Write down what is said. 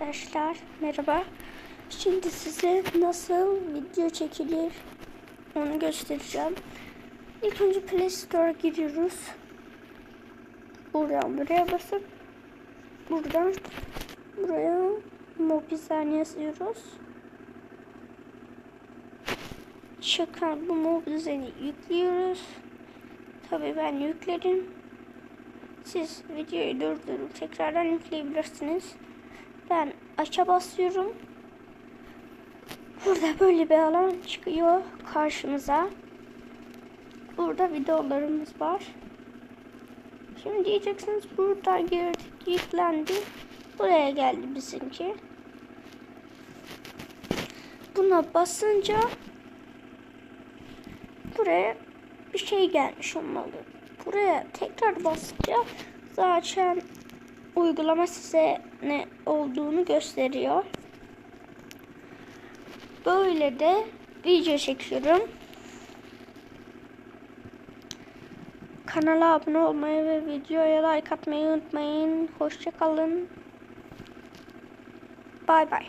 arkadaşlar. Merhaba. Şimdi size nasıl video çekilir onu göstereceğim. İlk önce Play Store'a giriyoruz. Buradan buraya basıp buradan buraya Mobizen yazıyoruz. Çıkan bu Mobizen'i yüklüyoruz. Tabii ben yükledim. Siz videoyu durdurup tekrardan yükleyebilirsiniz. Ben aça basıyorum. Burada böyle bir alan çıkıyor karşımıza. Burada videolarımız var. Şimdi diyeceksiniz burada girdik yüklendi. Buraya geldi bizimki. Buna basınca buraya bir şey gelmiş olmalı. Buraya tekrar basınca zaten uygulama size ne olduğunu gösteriyor. Böyle de video çekiyorum. Kanala abone olmayı ve videoya like atmayı unutmayın. Hoşçakalın. Bay bay.